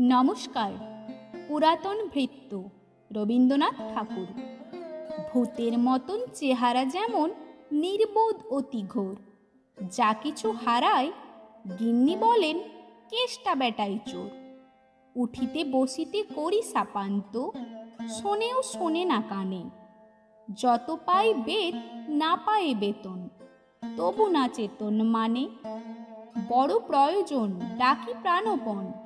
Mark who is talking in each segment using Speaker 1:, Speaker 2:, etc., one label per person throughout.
Speaker 1: নমস্কার। পুরাতন ভৃত্য রবীন্দ্রনাথ ঠাকুর। ভূতের মতন চেহারা যেমন নির্বোধ অতি ঘোর, যা কিছু হারায় গিন্নি বলেন কেষ্টা বেটাই চোর। উঠিতে বসিতে করি সাপান্ত, শোনেও শোনে না কানে। যত পাই বেত, না পায়ে বেতন, তবু না চেতন মানে। বড় প্রয়োজন, ডাকি প্রাণপণ।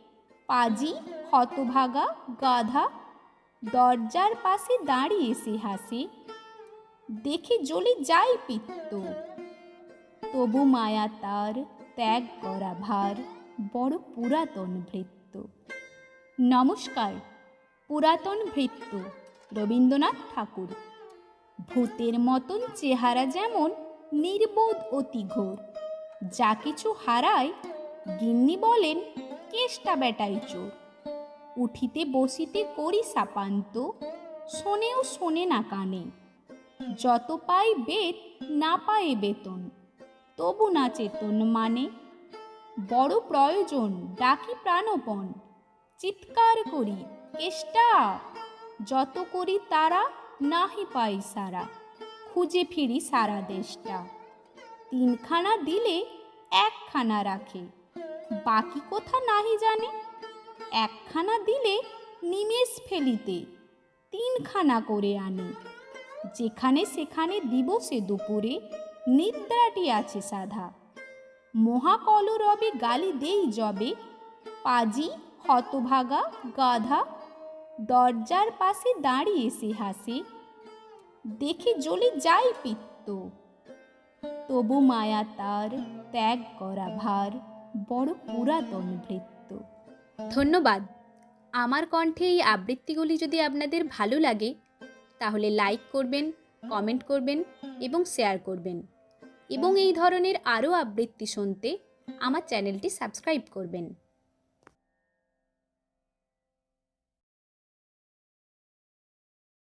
Speaker 1: পাজি, হতভাগা, গাধা, দরজার পাশে দাঁড়িয়ে সে হাসে, দেখে জ্বলে যায় পিত্ত। তবু মায়া তার ত্যাগ করা ভার, বড় পুরাতন ভৃত্য। নমস্কার, পুরাতন ভৃত্য, রবীন্দ্রনাথ ঠাকুর। ভূতের মতন চেহারা যেমন নির্বোধ অতি ঘোর, যা কিছু হারায়, গিন্নি বলেন কেষ্টা বেটাই চোর। উঠিতে বসিতে করি সাপান্ত, শোনেও শোনে না কানে। যত পাই বেত, না পায়ে বেতন, তবু না চেতন মানে। বড় প্রয়োজন, ডাকি প্রাণপণ, চিৎকার করি, কেষ্টা, যত করি তারা, নাহি পাই সারা, খুঁজে ফিরি সারা দেশটা। তিনখানা দিলে একখানা রাখে। বাকি কোথা নাহি জানে। একখানা দিলে নিমেষ ফেলিতে, তিনখানা করে আনে। যেখানে সেখানে দিবসে দুপুরে, নিদ্রাটি আছে সাধা। মহাকলরবে গালি দেই যবে, পাজি, হতভাগা, গাধা, দরজার পাশে দাঁড়িয়ে সে হাসে, দেখে জ্বলে যাই পিত্ত। তবু মায়া তার ত্যাগ করা ভার। বড় পুরাতন বৃত্ত ধন্যবাদ। আমার কণ্ঠে এই আবৃত্তিগুলি যদি আপনাদের ভালো লাগে, তাহলে লাইক করবেন, কমেন্ট করবেন এবং শেয়ার করবেন। এবং এই ধরনের আরও আবৃত্তি শুনতে আমার চ্যানেলটি সাবস্ক্রাইব করবেন।